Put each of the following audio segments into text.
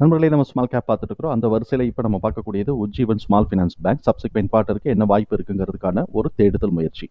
நண்பர்களே நம்ம small cap பார்த்துட்டு இருக்கிறோம். அந்த வரிசையில் இப்போ நம்ம பார்க்கக்கூடியது Ujjivan small finance bank subsequent பார்ட்டருக்கு என்ன வாய்ப்பு இருக்குங்கிறதுக்கான ஒரு தேடுதல் முயற்சி.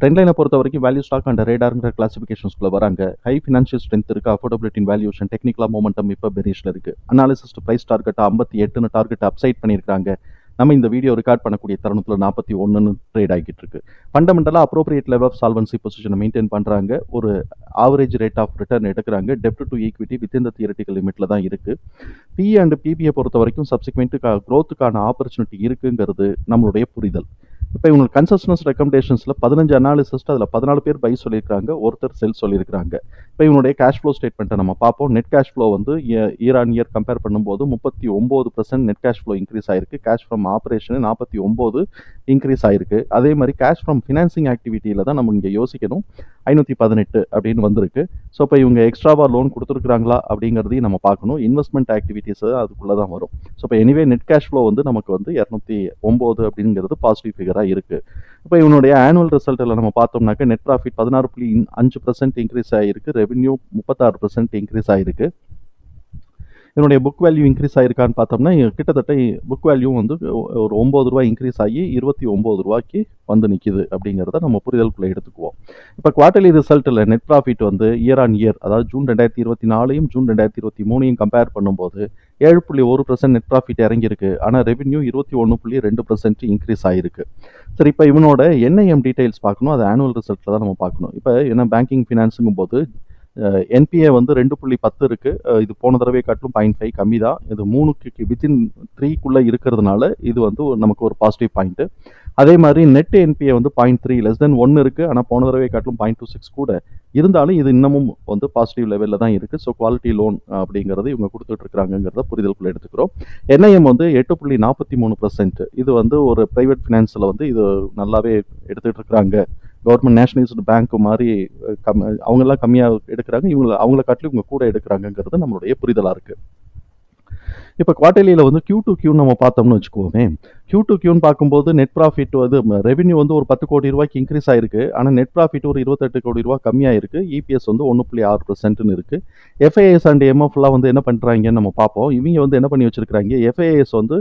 ட்ரெண்ட்லைனை பொறுத்த வரைக்கும் வேல்யூ ஸ்டாக் அண்ட் ரேடாருங்கிற கிளாசிஃபிகேஷன்ஸ்குள்ள வராங்க. ஹை ஃபினான்ஷியல் ஸ்ட்ரென்த் இருக்கு. அஃபோர்டபிலிட்டின் வேல்யூஷன் டெக்னிக்கலாக மூமெண்டம் இப்போ பெரிஷில் இருக்கு. அனாலிசிஸ்ட் ப்ரைஸ் டார்கெட் ஐம்பத்தி எட்டுன்னு டார்கெட் அப்சைட் பண்ணியிருக்காங்க நம்ம இந்த வீடியோ ரெக்கார்ட் பண்ணக்கூடிய தருணத்தில் நாற்பத்தி ஒன்றுன்னு ட்ரேட் ஆகிட்டு இருக்கு ஃபண்டமெண்டலாக அப்ரோப்ரியேட் லெவல் ஆஃப் சால்வன்சி பொசிஷனை மெயின்டைன் பண்ணுறாங்க ஒரு ஆவரேஜ் ரேட் ஆஃப் ரிட்டர்ன் எடுக்கிறாங்க. டெப்ட் டு ஈக்விட்டி வித் இந்த தியரட்டிக்கல் லிமிட்டில் தான் இருக்குது பி அண்ட் பிபியை பொறுத்த வரைக்கும் சப்சிக்வெண்ட்டு க்ரோத்துக்கான ஆப்பர்ச்சுனிட்டி இருக்குங்கிறது நம்மளுடைய புரிதல். இப்போ இவங்களுக்கு கன்சஸ்டன்ஸ் ரெக்கமெண்டேஷன்ஸில் பதினஞ்சு அனாலிசிஸ்ட் அதில் பதினாலு பேர் பை சொல்லியிருக்காங்க ஒருத்தர் செல் சொல்லியிருக்காங்க இப்போ இவனுடைய கேஷ் ஃப்ளோ ஸ்டேட்மெண்ட்டை நம்ம பார்ப்போம். நெட் கேஷ் ஃப்ளோ வந்து இயர் ஆன் இயர் கம்பேர் பண்ணும்போது முப்பத்தி ஒம்பது percent net cash flow increase ஆயிருக்கு. கேஷ் ஃப்ரம் ஆப்ரேஷனு நாற்பத்தி ஒம்பது இன்க்ரீஸ் ஆயிருக்கு. அதே மாதிரி கேஷ் ஃப்ரம் ஃபினான்சிங் ஆக்டிவிட்டியில் தான் நம்ம இங்கே யோசிக்கணும். ஐநூற்றி பதினெட்டு அப்படின்னு வந்திருக்கு. ஸோ இப்போ இவங்க எக்ஸ்ட்ராவாக லோன் கொடுத்துருக்குறாங்களா அப்படிங்கிறதையும் நம்ம பார்க்கணும். இன்வெஸ்ட்மெண்ட் ஆக்டிவிட்டீஸ் அதுக்குள்ளே தான் வரும். ஸோ இப்போ எனிவே நெட் கேஷ் ஃப்ளோ வந்து நமக்கு வந்து இரநூத்தி ஒம்பது அப்படிங்கிறது பாசிட்டிவ் ஃபிகராக இருக்குது இப்போ இவனுடைய ஆனுவல் ரிசல்ட்டில் நம்ம பார்த்தோம்னாக்க நெட் ப்ராஃபிட் பதினாறு புள்ளி அஞ்சு பர்சன்ட் இன்க்ரீஸ் ஆகிருக்கு ரெவென்யூ முப்பத்தாறு பர்சன்ட் இன்க்ரீஸ் ஆகிருக்கு இதனுடைய புக் வேல்யூ இன்க்ரீஸ் ஆகிருக்கான்னு பார்த்தோம்னா கிட்டத்தட்ட புக் வேல்யூ வந்து ஒரு ஒம்பது ரூபா இன்க்ரீஸ் ஆகி இருபத்தி ஒம்பது ரூபாய்க்கு வந்து நிற்கிது அப்படிங்கிறத நம்ம புரிதலுக்குள்ளே எடுத்துக்குவோம். இப்போ குவார்டர்லி ரிசல்ட்டில் நெட் ப்ராஃபிட் வந்து இயர் ஆன் இயர் அதாவது ஜூன் ரெண்டாயிரத்தி இருபத்தி நாலையும் ஜூன் ரெண்டாயிரத்தி இருபத்தி மூணையும் கம்பேர் பண்ணும்போது ஏழு புள்ளி ஒரு பர்சன்ட் நெட் ப்ராஃபிட் இறங்கியிருக்கு. ஆனால் ரெவென்யூ இருபத்தி ஒன்று புள்ளி ரெண்டு பர்சன்ட் இன்க்ரீஸ் ஆகிருக்கு சரி இப்போ இவனோட என்ஐஎம் டீட்டெயில்ஸ் பார்க்கணும். அது ஆனுவல் ரிசல்ட்டில் தான் நம்ம பார்க்கணும். இப்போ என்ன பேங்கிங் ஃபினான்ஸுங்கும் போது என்பிஏ வந்து ரெண்டு புள்ளி பத்து இருக்குது இது போன தடவை காட்டிலும் பாயிண்ட் ஃபைவ் கம்மி தான். இது மூணுக்கு வித்தின் த்ரீக்குள்ளே இருக்கிறதுனால இது வந்து நமக்கு ஒரு பாசிட்டிவ் பாயிண்ட்டு அதே மாதிரி நெட் என்பிஏ வந்து பாயிண்ட் த்ரீ லெஸ் தென் ஒன்று இருக்குது ஆனால் போன தடவை காட்டிலும் பாயிண்ட் டூ சிக்ஸ் கூட. இருந்தாலும் இது இன்னமும் வந்து பாசிட்டிவ் லெவலில் தான் இருக்குது ஸோ குவாலிட்டி லோன் அப்படிங்கிறது இவங்க கொடுத்துட்ருக்காங்கிறத புரிதலுக்குள்ள எடுத்துக்கிறோம். என்ஐஎம் வந்து எட்டு புள்ளி நாற்பத்தி மூணு பர்சன்ட் இது வந்து ஒரு ப்ரைவேட் ஃபினான்ஸில் வந்து இது நல்லாவே எடுத்துகிட்டு இருக்கிறாங்க. கவர்மெண்ட் நேஷனலைஸ்டு பேங்க் மாதிரி கம் அவங்கெல்லாம் கம்மியாக எடுக்கிறாங்க. இவங்க அவங்கள காட்டிலும் இவங்க கூட எடுக்கிறாங்கங்கிறது நம்மளுடைய புரிதலாக இருக்குது இப்போ குவார்டர்லியில் வந்து கியூ டு கியூ நம்ம பார்த்தோம்னு வச்சுக்கோமே கியூ டு கியூன்னு பார்க்கும்போது நெட் ப்ராஃபிட் வந்து ரெவன்யூ வந்து ஒரு பத்து கோடி ரூபாய்க்கு இன்க்ரீஸ் ஆயிருக்கு. ஆனால் நெட் ப்ராஃபிட் ஒரு இருபத்தெட்டு கோடி ரூபா கம்மியாக இருக்குது இபிஎஸ் வந்து ஒன்று புள்ளி ஆறு பர்சன்ட்னு இருக்குது எஃப்ஐஎஸ் அண்ட் எம்எஃப்லாம் வந்து என்ன பண்ணுறாங்கன்னு நம்ம பார்ப்போம். இவங்க வந்து என்ன பண்ணி வச்சிருக்காங்க எஃப்ஐஎஸ் வந்து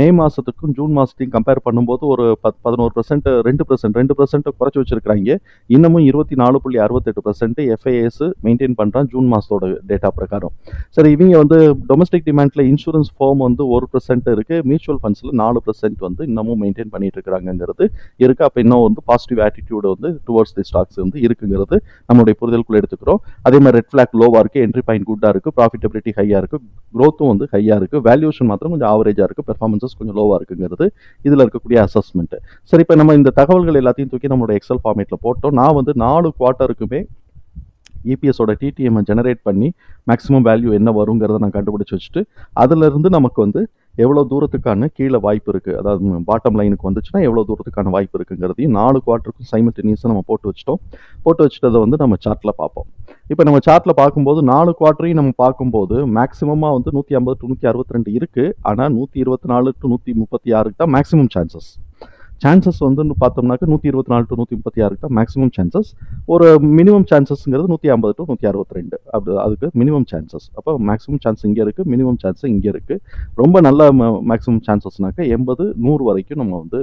மே மாதத்துக்கும் ஜூன் மாதத்தையும் கம்பேர் பண்ணும்போது ஒரு பத் பதினோரு பர்சன்ட் ரெண்டு பர்சன்ட் ரெண்டு பர்சன்ட் குறைச்சி வச்சிருக்காங்க இன்னமும் இருபத்தி நாலு புள்ளி அறுபத்தெட்டு பர்சன்ட் எஃப்ஐஎஸ் மெயின்டைன் பண்ணுறான் ஜூன் மாதத்தோட டேட்டா பிரகாரம். சரி இவங்க வந்து டொமஸ்டிக் டிமாண்டில் இன்சூரன்ஸ் ஃபார்ம் வந்து ஒரு பர்சன்ட் இருக்குது மியூச்சுவல் ஃபண்ட்ஸில் நாலு பர்சன்ட் வந்து இன்னமும் மெயின்டைன் பண்ணிட்டு இருக்கிறாங்கிறது இருக்கு. அப்போ இன்னும் வந்து பாசிட்டிவ் ஆட்டிடியூடு வந்து டுவர்ட்ஸ் தி ஸ்டாக்ஸ் வந்து இருக்குங்கிறது நம்மளுடைய புரிதலுக்குள்ள எடுத்துக்கிறோம். அதே மாதிரி ரெட் ஃபிளாக் லோவாக இருக்குது என்ட்ரி பாயிண்ட் குட்டாக இருக்குது ப்ராஃபிட்டபிலிட்டி ஹையாக இருக்குது க்ரோத்தும் வந்து ஹையாக இருக்குது வேல்யூஷன் மாத்திரம் கொஞ்சம் ஆவரேஜாக இருக்குது பெர்ஃபார்மன்ஸஸ் கொஞ்சம் லோவாக இருக்குங்கிறது இதில் இருக்கக்கூடிய அசஸ்மெண்ட் சரி இப்போ நம்ம இந்த தகவல்கள் எல்லாத்தையும் தூக்கி நம்மளோட எக்ஸல் ஃபார்மேட்டில் போட்டோம். நான் வந்து நாலு குவார்ட்டருக்குமே இபிஎஸோட டிடிஎம்மை ஜெனரேட் பண்ணி மேக்ஸிமம் வேல்யூ என்ன வருங்கிறத நான் கண்டுபிடிச்சி வச்சுட்டு அதிலிருந்து நமக்கு வந்து எவ்வளோ தூரத்துக்கான கீழே வாய்ப்பு இருக்குது அதாவது பாட்டம் லைனுக்கு வந்துச்சுன்னா எவ்வளோ தூரத்துக்கான வாய்ப்பு இருக்குங்கிறதையும் நாலு குவார்ட்டருக்கும் சைமல்டேனியஸாக நம்ம போட்டு வச்சிட்டோம். போட்டு வச்சுட்டதை வந்து நம்ம சார்ட்டில் பார்ப்போம். இப்போ நம்ம சார்ட்டில் பார்க்கும்போது நாலு குவார்ட்டரையும் நம்ம பார்க்கும்போது மேக்ஸிமமாக வந்து நூற்றி ஐம்பது டு நூற்றி அறுபத்தி ரெண்டு இருக்குது ஆனால் நூற்றி இருபத்தி நாலு டு நூற்றி முப்பத்தி ஆறுக்கு தான் மேக்ஸிமம் சான்சஸ் சான்சஸ் வந்து பார்த்தோம்னாக்க நூற்றி இருபத்தி நாலு டு நூற்றி முப்பத்தி ஆறுக்கு தான் மேக்ஸிமம் சான்சஸ் ஒரு மினிமம் சான்சஸ்ங்கிறது நூற்றி ஐம்பது டு நூற்றி அறுபத்தி ரெண்டு. அப்படி அதுக்கு மினிமம் சான்சஸ் அப்போ மேக்ஸிமம் சான்ஸ் இங்கே இருக்குது மினிமம் சான்ஸ் இங்கே இருக்குது ரொம்ப நல்ல மேக்ஸிமம் சான்சஸ்னாக்க எண்பது நூறு வரைக்கும் நம்ம வந்து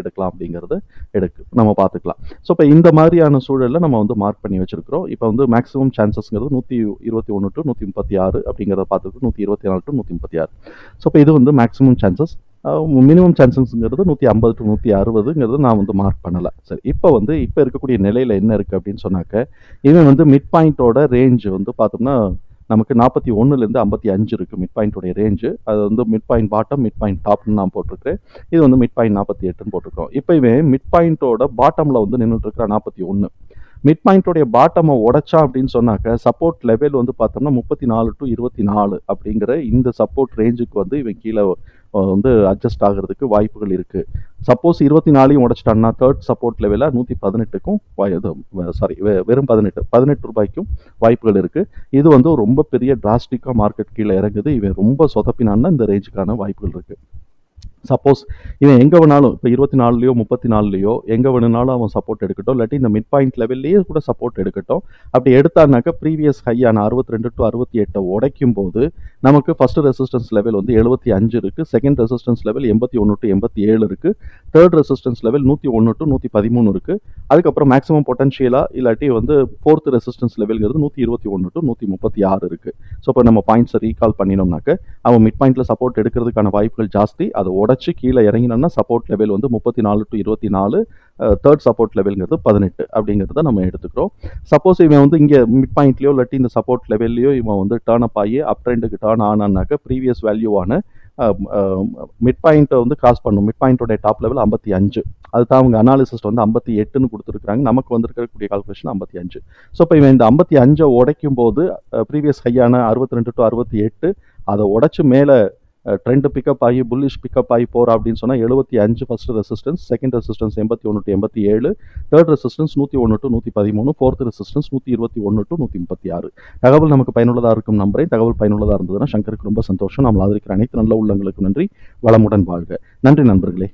எடுக்கலாம் அப்படிங்கிறத எடுக்கு நம்ம பார்த்துக்கலாம். ஸோ இப்போ இந்த மாதிரியான சூழலில் நம்ம வந்து மார்க் பண்ணி வச்சிருக்கிறோம். இப்போ வந்து மேக்ஸிமம் சான்சஸ்ங்கிறது நூற்றி இருபத்தி ஒன்று டு நூற்றி முப்பத்தி ஆறு அப்படிங்கிறத பார்த்துட்டு நூற்றி இருபத்தி நாலு டு நூற்றி முப்பத்தி ஆறு. ஸோ இப்போ இது வந்து மேக்ஸிமம் சான்சஸ் மினிமம் சான்சஸ்ங்கிறது நூற்றி ஐம்பது டு நூற்றி அறுபதுங்கிறது நான் வந்து மார்க் பண்ணலை. சரி இப்போ வந்து இப்போ இருக்கக்கூடிய நிலையில் என்ன இருக்குது அப்படின்னு சொன்னாக்க இவன் வந்து மிட் பாயிண்ட்டோட ரேஞ்ச் வந்து பார்த்தோம்னா நமக்கு நாற்பத்தி ஒன்றுலேருந்து ஐம்பத்தி அஞ்சு இருக்குது மிட் பாயிண்ட்டோடைய ரேஞ்சு அது வந்து mid point bottom mid point டாப்னு நான் போட்டிருக்கேன் இது வந்து மிட் பாயிண்ட் நாற்பத்தி எட்டுன்னு போட்டிருக்கோம் இப்போ இவன் மிட் பாயிண்ட்டோட பாட்டமில் வந்து நின்றுட்டு இருக்கிற நாற்பத்தி ஒன்று மிட் பாயிண்ட்டோடைய பாட்டமை உடைச்சா அப்படின்னு சொன்னாக்க சப்போர்ட் லெவல் வந்து பார்த்தோம்னா முப்பத்தி நாலு டு இருபத்தி நாலு அப்படிங்கிற இந்த சப்போர்ட் ரேஞ்சுக்கு வந்து இவன் கீழே வந்து அட்ஜஸ்ட் ஆகிறதுக்கு வாய்ப்புகள் இருக்குது சப்போஸ் இருபத்தி நாலையும் உடைச்சிட்டான்னா தேர்ட் சப்போர்ட் லெவலில் நூற்றி பதினெட்டுக்கும் சாரி வெறும் பதினெட்டு பதினெட்டு ரூபாய்க்கும் வாய்ப்புகள் இருக்குது இது வந்து ரொம்ப பெரிய டிராஸ்டிக்காக மார்க்கெட் கீழே இறங்குது. இவன் ரொம்ப சொதப்பினான்னா இந்த ரேஞ்சுக்கான வாய்ப்புகள் இருக்குது சப்போஸ் இவன் எங்கே வேணாலும் இப்போ இருபத்தி நாலுலையோ முப்பத்தி நாலுலையோ எங்கே வேணுனாலும் அவன் சப்போர்ட் எடுக்கட்டும். இல்லாட்டி இந்த மிட் பாயிண்ட் லெவல்லையே கூட சப்போர்ட் எடுக்கட்டும். அப்படி எடுத்தானாக்கா ப்ரீவியஸ் ஹையான அறுபத்தி ரெண்டு டு அறுபத்தி எட்டை உடைக்கும் போது நமக்கு ஃபஸ்ட் ரெசிஸ்டன்ஸ் லெவல் வந்து எழுபத்தி அஞ்சு இருக்குது செகண்ட் ரெசிஸ்டன்ஸ் லெவல் எண்பத்தி ஒன்று டு எண்பத்தி ஏழு இருக்குது தேர்ட் ரெசிஸ்டன்ஸ் லெவல் நூற்றி ஒன்று டு நூற்றி பதிமூணு இருக்குது அதுக்கப்புறம் மேக்ஸிமம் பொட்டன்ஷியலாக இல்லாட்டி வந்து ஃபோர்த் ரெசிஸ்டன்ஸ் லெவல்ங்கிறது நூற்றி இருபத்தி ஒன்று டு நூற்றி முப்பத்தி ஆறு இருக்குது ஸோ இப்போ நம்ம பாயிண்ட்ஸை ரீகால் பண்ணினோம்னாக்க அவன் மிட் பாயிண்ட்டில் சப்போர்ட் எடுக்கிறதுக்கான வாய்ப்புகள் ஜாஸ்தி. அதை உடச்சி கீழே இறங்கினோம்னா சப்போர்ட் லெவல் வந்து முப்பத்தி நாலு டு இருபத்தி நாலு தேர்ட் சப்போர்ட் லெவல்ங்கிறது பதினெட்டு அப்படிங்கிறத நம்ம எடுத்துக்கிறோம். சப்போஸ் இவன் வந்து இங்கே மிட் பாயிண்ட்லையோ இல்லாட்டி இந்த சப்போர்ட் லெவல்லையோ இவன் வந்து டேர்ன் அப் ஆகி அப் ட்ரெண்டுக்கு டேர்ன் ஆனான்னாக்க ப்ரீவியஸ் வேல்யூவான மிட் பாயிண்ட்டை வந்து கிராஸ் பண்ணும். மிட் பாயிண்ட்டோட டாப் லெவல் ஐம்பத்தி அஞ்சு. அதுதான் அவங்க அனாலிசிஸ்ட் வந்து ஐம்பத்தி எட்டுன்னு கொடுத்துருக்காங்க நமக்கு வந்திருக்கக்கூடிய கால்குலேஷன் ஐம்பத்தி அஞ்சு. ஸோ இப்போ இவன் இந்த ஐம்பத்தி அஞ்சை உடைக்கும் போது ப்ரீவியஸ் ஹையான அறுபத்தி ரெண்டு டு அறுபத்தி எட்டு அதை உடச்சி மேலே ட்ரெண்ட் பிக்கப் ஆகி புல்லிஷ் பிக்கப் ஆகி போகிறா அப்படின்னு சொன்னால் எழுபத்தி அஞ்சு ஃபஸ்ட் ரெசிஸ்டன்ஸ் செகண்ட் ரெசிஸ்டன்ஸ் எண்பத்தி ஒன்று டு எண்பத்தி ஏழு தேர்ட் ரெசிஸ்டன்ஸ் நூற்றி ஒன்று டு நூற்றி பதிமூணு ஃபோர்த் ரெசிஸ்டன்ஸ் நூற்றி இருபத்தி ஒன்று டு நூற்றி முப்பத்தி ஆறு. தகவல் நமக்கு பயனுள்ளதாக இருக்கும் நம்பரை. தகவல் பயனுள்ளதாக இருந்ததுன்னா சங்கருக்கு ரொம்ப சந்தோஷம். நம்மளை ஆதரிக்கிற அனைத்து நல்ல உள்ளங்களுக்கு நன்றி. வளமுடன் வாழ்க. நன்றி நண்பர்களே.